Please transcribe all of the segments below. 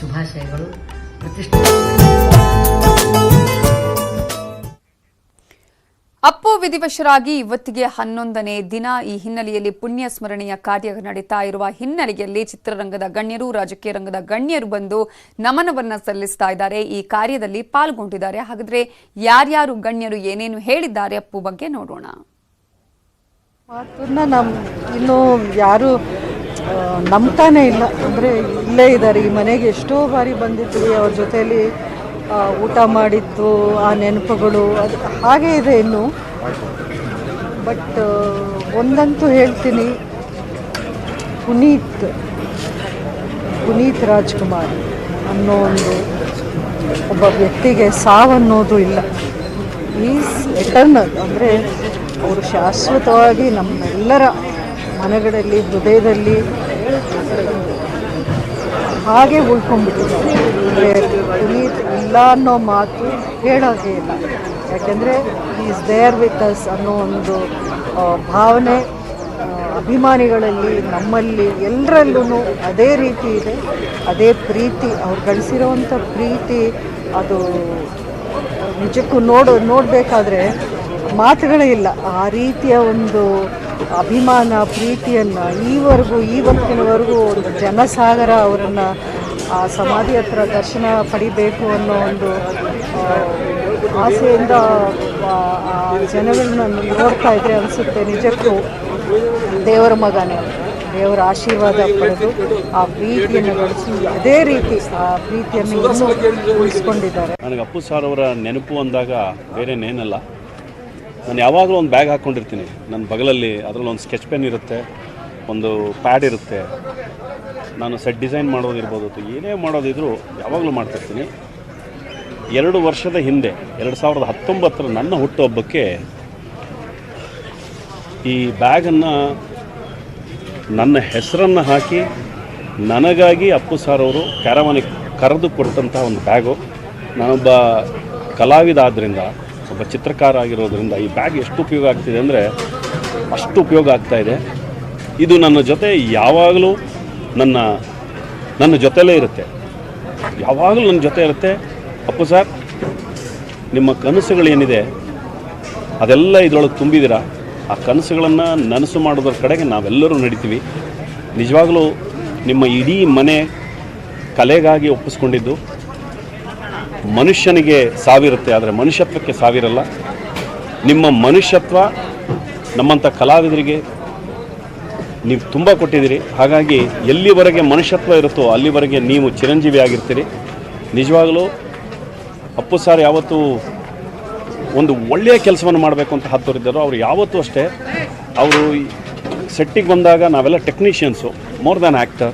ಶುಭಾಶಯಗಳು. ಪ್ರತಿಷ್ಠೆ. ಅಪ್ಪು ವಿಧಿವಶರಾಗಿ ಇವತ್ತಿಗೆ ಹನ್ನೊಂದನೇ ದಿನ. ಈ ಹಿನ್ನೆಲೆಯಲ್ಲಿ ಪುಣ್ಯ ಸ್ಮರಣೆಯ ಕಾರ್ಯ ನಡೀತಾ ಇರುವ ಹಿನ್ನೆಲೆಯಲ್ಲಿ ಚಿತ್ರರಂಗದ ಗಣ್ಯರು ರಾಜಕೀಯ ರಂಗದ ಗಣ್ಯರು ಬಂದು ನಮನವನ್ನ ಸಲ್ಲಿಸ್ತಾ ಇದ್ದಾರೆ. ಈ ಕಾರ್ಯದಲ್ಲಿ ಪಾಲ್ಗೊಂಡಿದ್ದಾರೆ. ಹಾಗಾದ್ರೆ ಯಾರ್ಯಾರು ಗಣ್ಯರು ಏನೇನು ಹೇಳಿದ್ದಾರೆ ಅಪ್ಪು ಬಗ್ಗೆ ನೋಡೋಣ. ಮಾತನ್ನ ನಮ್ ಇನ್ನು ಯಾರು ನಂಬ್ತಾನೆ ಇಲ್ಲ. ಅಂದರೆ ಇಲ್ಲೇ ಇದ್ದಾರೆ. ಈ ಮನೆಗೆ ಎಷ್ಟೋ ಬಾರಿ ಬಂದಿದ್ವಿ ಅವ್ರ ಜೊತೆಯಲ್ಲಿ ಊಟ ಮಾಡಿದ್ದು, ಆ ನೆನಪುಗಳು, ಅದು ಹಾಗೇ ಇದೆ ಇನ್ನು. ಬಟ್ ಒಂದಂತೂ ಹೇಳ್ತೀನಿ. ಪುನೀತ್ ಪುನೀತ್ ರಾಜ್ಕುಮಾರ್ ಅನ್ನೋ ಒಂದು ಒಬ್ಬ ವ್ಯಕ್ತಿಗೆ ಸಾವನ್ನೋದು ಇಲ್ಲ. ಈಸ್ ಎಟರ್ನಲ್ ಅಂದರೆ, ಅವರು ಶಾಶ್ವತವಾಗಿ ನಮ್ಮೆಲ್ಲರ ಮನಗಳಲ್ಲಿ ಹೃದಯದಲ್ಲಿ ಹಾಗೆ ಉಳ್ಕೊಂಡ್ಬಿಟ್ಟಿದ್ದಾರೆ ಅಂದರೆ ಪುನೀತ್ ಇಲ್ಲ ಅನ್ನೋ ಮಾತು ಹೇಳೋಕೆ ಇಲ್ಲ. ಯಾಕೆಂದರೆ ಈಸ್ ದೇರ್ ವಿತ್ ಅಸ್ ಅನ್ನೋ ಒಂದು ಭಾವನೆ ಅಭಿಮಾನಿಗಳಲ್ಲಿ, ನಮ್ಮಲ್ಲಿ ಎಲ್ಲರಲ್ಲೂ ಅದೇ ರೀತಿ ಇದೆ. ಅದೇ ಪ್ರೀತಿ, ಅವ್ರು ಗಳಿಸಿರೋವಂಥ ಪ್ರೀತಿ, ಅದು ನಿಜಕ್ಕೂ ನೋಡು, ನೋಡಬೇಕಾದ್ರೆ ಮಾತುಗಳೇ ಇಲ್ಲ. ಆ ರೀತಿಯ ಒಂದು ಅಭಿಮಾನ, ಪ್ರೀತಿಯನ್ನು ಈವರೆಗೂ ಇವತ್ತಿನವರೆಗೂ ಒಂದು ಜನಸಾಗರ ಅವರನ್ನು, ಆ ಸಮಾಧಿ ಹತ್ರ ದರ್ಶನ ಪಡಿಬೇಕು ಅನ್ನೋ ಒಂದು ಆಸೆಯಿಂದ ಜನಗಳನ್ನ ನೋಡ್ತಾ ಇದ್ರೆ ಅನಿಸುತ್ತೆ ನಿಜಕ್ಕೂ. ದೇವರ ಮಗನೇ, ದೇವರ ಆಶೀರ್ವಾದ ಪಡೆದು ಆ ಪ್ರೀತಿಯನ್ನು ಗಳಿಸಿ ಅದೇ ರೀತಿ ಆ ಪ್ರೀತಿಯನ್ನು ಉಳಿಸ್ಕೊಂಡಿದ್ದಾರೆ. ನನಗೆ ಅಪ್ಪು ಸಾರ್ ಅವರ ನೆನಪು ಅಂದಾಗ ಬೇರೆನೇನಲ್ಲ. ನಾನು ಯಾವಾಗಲೂ ಒಂದು ಬ್ಯಾಗ್ ಹಾಕ್ಕೊಂಡಿರ್ತೀನಿ. ನನ್ನ ಬಗಲಲ್ಲಿ ಅದರಲ್ಲಿ ಒಂದು ಸ್ಕೆಚ್ ಪೆನ್ ಇರುತ್ತೆ, ಒಂದು ಪ್ಯಾಡ್ ಇರುತ್ತೆ. ನಾನು ಸೆಟ್ ಡಿಸೈನ್ ಮಾಡೋದಿರ್ಬೋದು ಅಥವಾ ಏನೇ ಮಾಡೋದಿದ್ರೂ ಯಾವಾಗಲೂ ಮಾಡ್ತಿರ್ತೀನಿ. ಎರಡು ವರ್ಷದ ಹಿಂದೆ, ಎರಡು ಸಾವಿರದ ಹತ್ತೊಂಬತ್ತರ ನನ್ನ ಹುಟ್ಟುಹಬ್ಬಕ್ಕೆ ಈ ಬ್ಯಾಗನ್ನು ನನ್ನ ಹೆಸರನ್ನು ಹಾಕಿ ನನಗಾಗಿ ಅಪ್ಪು ಸಾರ್ ಅವರು ಕ್ಯಾರವನಿಗೆ ಕರೆದು ಕೊಟ್ಟಂತಹ ಒಂದು ಬ್ಯಾಗು. ನಾನೊಬ್ಬ ಕಲಾವಿದ ಆದ್ದರಿಂದ ಒಬ್ಬ ಚಿತ್ರಕಾರ ಆಗಿರೋದ್ರಿಂದ ಈ ಬ್ಯಾಗ್ ಎಷ್ಟು ಉಪಯೋಗ ಆಗ್ತಿದೆ ಅಂದರೆ ಅಷ್ಟು ಉಪಯೋಗ ಆಗ್ತಾ ಇದೆ. ಇದು ನನ್ನ ಜೊತೆ ಯಾವಾಗಲೂ ನನ್ನ ನನ್ನ ಜೊತೆಲೇ ಇರುತ್ತೆ. ಯಾವಾಗಲೂ ನನ್ನ ಜೊತೆ ಇರುತ್ತೆ. ಅಪ್ಪು ಸರ್, ನಿಮ್ಮ ಕನಸುಗಳೇನಿದೆ ಅದೆಲ್ಲ ಇದರೊಳಗೆ ತುಂಬಿದ್ದೀರಾ? ಆ ಕನಸುಗಳನ್ನು ನನಸು ಮಾಡೋದ್ರ ಕಡೆಗೆ ನಾವೆಲ್ಲರೂ ನಡಿತೀವಿ. ನಿಜವಾಗಲೂ ನಿಮ್ಮ ಇಡೀ ಮನೆ ಕಲೆಗಾಗಿ ಒಪ್ಪಿಸ್ಕೊಂಡಿದ್ದು. ಮನುಷ್ಯನಿಗೆ ಸಾವಿರುತ್ತೆ, ಆದರೆ ಮನುಷ್ಯತ್ವಕ್ಕೆ ಸಾವಿರಲ್ಲ. ನಿಮ್ಮ ಮನುಷ್ಯತ್ವ ನಮ್ಮಂಥ ಕಲಾವಿದರಿಗೆ ನೀವು ತುಂಬ ಕೊಟ್ಟಿದ್ದೀರಿ. ಹಾಗಾಗಿ ಎಲ್ಲಿವರೆಗೆ ಮನುಷ್ಯತ್ವ ಇರುತ್ತೋ ಅಲ್ಲಿವರೆಗೆ ನೀವು ಚಿರಂಜೀವಿ ಆಗಿರ್ತೀರಿ. ನಿಜವಾಗಲೂ ಅಪ್ಪು ಸಾರ್ ಯಾವತ್ತೂ ಒಂದು ಒಳ್ಳೆಯ ಕೆಲಸವನ್ನು ಮಾಡಬೇಕು ಅಂತ ಹತ್ತೋರಿದ್ದರು ಅವರು ಯಾವತ್ತೂ ಅಷ್ಟೇ. ಅವರು ಸೆಟ್ಟಿಗೆ ಬಂದಾಗ ನಾವೆಲ್ಲ ಟೆಕ್ನಿಷಿಯನ್ಸು, ಮೋರ್ ದ್ಯಾನ್ ಆ್ಯಕ್ಟರ್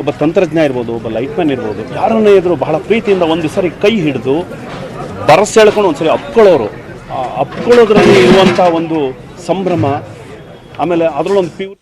ಒಬ್ಬ ತಂತ್ರಜ್ಞ ಇರ್ಬೋದು, ಒಬ್ಬ ಲೈಟ್ಮ್ಯಾನ್ ಇರ್ಬೋದು, ಯಾರನ್ನೇ ಇದ್ರು ಬಹಳ ಪ್ರೀತಿಯಿಂದ ಒಂದು ಸರಿ ಕೈ ಹಿಡಿದು ಬರಸ್ ಹೇಳ್ಕೊಂಡು ಒಂದ್ಸರಿ ಅಪ್ಕೊಳ್ಳೋರು. ಅಪ್ಕೊಳ್ಳೋದ್ರಲ್ಲಿ ಇರುವಂಥ ಒಂದು ಸಂಭ್ರಮ, ಆಮೇಲೆ ಅದರಲ್ಲೊಂದು ಪ್ಯೂರ್